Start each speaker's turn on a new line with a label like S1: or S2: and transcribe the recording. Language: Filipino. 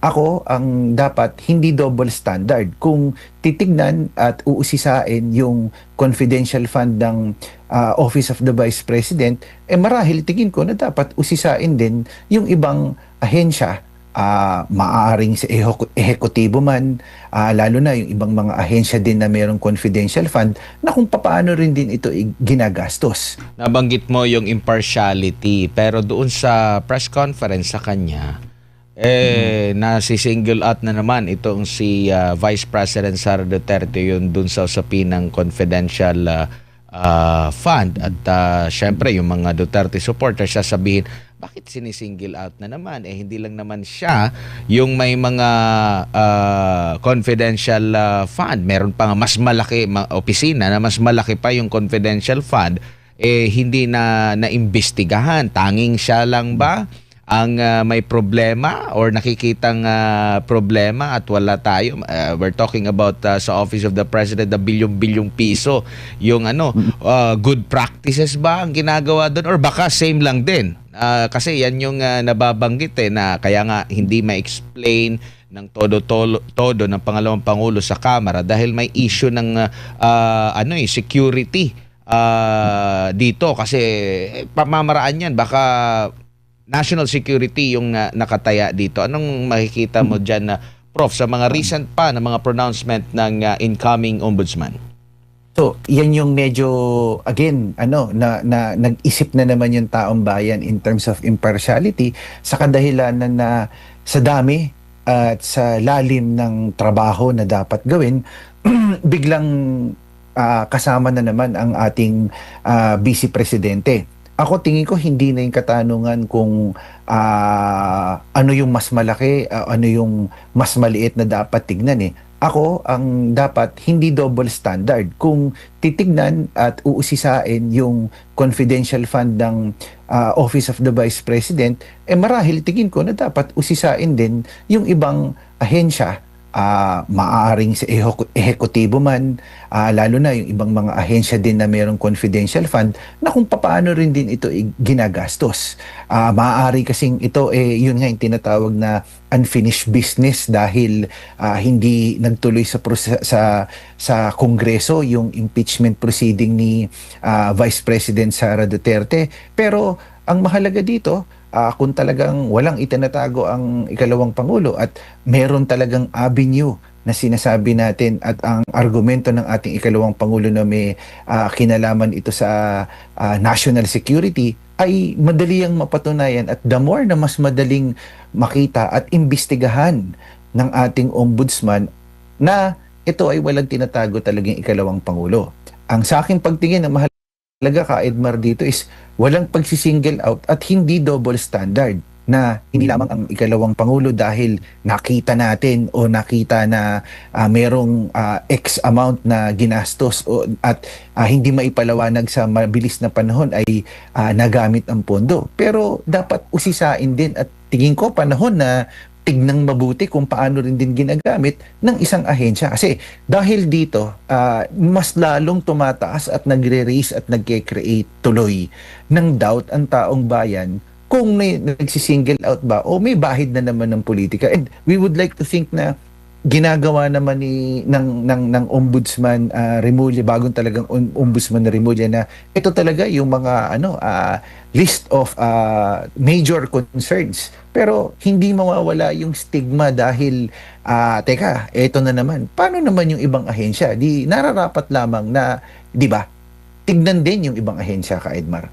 S1: ako ang dapat hindi double standard. Kung titignan at uusisain yung confidential fund ng ah, Office of the Vice President, eh marahil tingin ko na dapat usisain din yung ibang ahensya ah maaaring sa ehekutibo man, ah, lalo na yung ibang mga ahensya din na mayroong confidential fund na kung paano rin din ito ginagastos.
S2: Nabanggit mo yung impartiality pero doon sa press conference sa kanya eh nasi-single out na naman itong si ah, Vice President Sara Duterte yun doon sa usapin ng confidential ah, ah, fund. At ah, syempre yung mga Duterte supporters sasabihin bakit sinisingle out na naman? Eh hindi lang naman siya yung may mga ah, confidential ah, fund. Meron pa nga mas malaki mga opisina na mas malaki pa yung confidential fund. Eh hindi na naimbestigahan. Tanging siya lang ba ang ah, may problema or nakikitang ah, problema at wala tayo Ah, we're talking about ah, sa office of the president na bilyong-bilyong piso yung ano ah, good practices ba ang ginagawa doon or baka same lang din? Ah, kasi yan yung ah, nababanggit eh na kaya nga hindi ma-explain ng todo todo, ng pangalawang pangulo sa Kamara dahil may issue ng ah, ah, ano eh security ah, dito. Kasi eh, pamamaraan yan. Baka national security yung ah, nakataya dito. Anong makikita mo diyan na prof sa mga recent pa na mga pronouncement ng ah, incoming ombudsman?
S1: So, yan yung medyo again, ano, na, na nag-isip na naman yung taong bayan in terms of impartiality sa kadahilanan na sa dami at sa lalim ng trabaho na dapat gawin, biglang ah, kasama na naman ang ating ah, vice presidente. Ako tingin ko hindi na yung katanungan kung ah, ano yung mas malaki, ah, ano yung mas maliit na dapat tignan eh. Ako ang dapat hindi double standard. Kung titignan at uusisain yung confidential fund ng ah, Office of the Vice President, eh marahil tingin ko na dapat usisain din yung ibang ahensya ah maaaring sa ehekutibo man, ah, lalo na yung ibang mga ahensya din na mayroong confidential fund na kung paano rin din ito ginagastos. Ah, maaari kasing ito eh yun nga yung tinatawag na unfinished business dahil ah, hindi nagtuloy sa sa sa Kongreso yung impeachment proceeding ni ah, Vice President Sara Duterte. Pero ang mahalaga dito, ah, kung talagang walang itinatago ang ikalawang pangulo at meron talagang avenue na sinasabi natin at ang argumento ng ating ikalawang pangulo na may ah, kinalaman ito sa ah, national security ay madali ang mapatunayan at the more na mas madaling makita at imbestigahan ng ating ombudsman na ito ay walang tinatago talagang ikalawang pangulo. Ang sa akin pagtingin na mahal talaga ka Edmar dito is walang pagsisingle out at hindi double standard na hindi lamang ang ikalawang pangulo dahil nakita natin o nakita na ah, merong ah, X amount na ginastos o, at ah, hindi maipalawanag sa mabilis na panahon ay ah, nagamit ang pondo. Pero dapat usisain din at tingin ko panahon na tignang mabuti kung paano rin din ginagamit ng isang ahensya. Kasi dahil dito, ah, mas lalong tumataas at nagre-raise at nagke-create tuloy ng doubt ang taong bayan kung may nagsisingle out ba o may bahid na naman ng politika. And we would like to think na ginagawa naman ni ng ng ng ombudsman uh, Remulla bagong talagang om- ombudsman na Remulla na ito talaga yung mga ano ah, list of ah, major concerns. Pero hindi mawawala yung stigma dahil ah, teka eto na naman. Paano naman yung ibang ahensya? Di nararapat lamang na di ba? Tignan din yung ibang ahensya ka Edmar